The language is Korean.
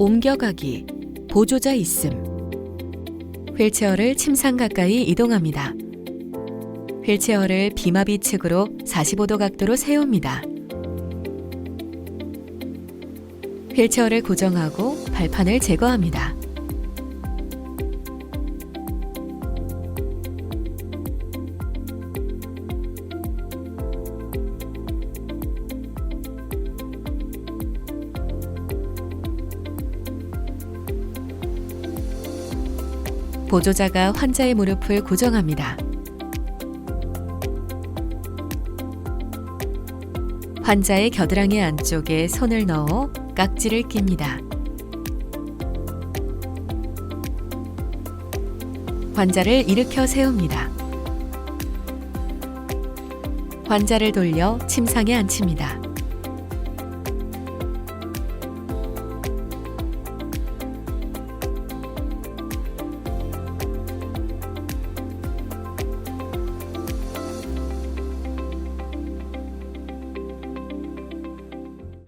옮겨가기, 보조자 있음. 휠체어를 침상 가까이 이동합니다. 휠체어를 비마비 측으로 45도 각도로 세웁니다. 휠체어를 고정하고 발판을 제거합니다. 보조자가 환자의 무릎을 고정합니다. 환자의 겨드랑이 안쪽에 손을 넣어 깍지를 낍니다. 환자를 일으켜 세웁니다. 환자를 돌려 침상에 앉힙니다.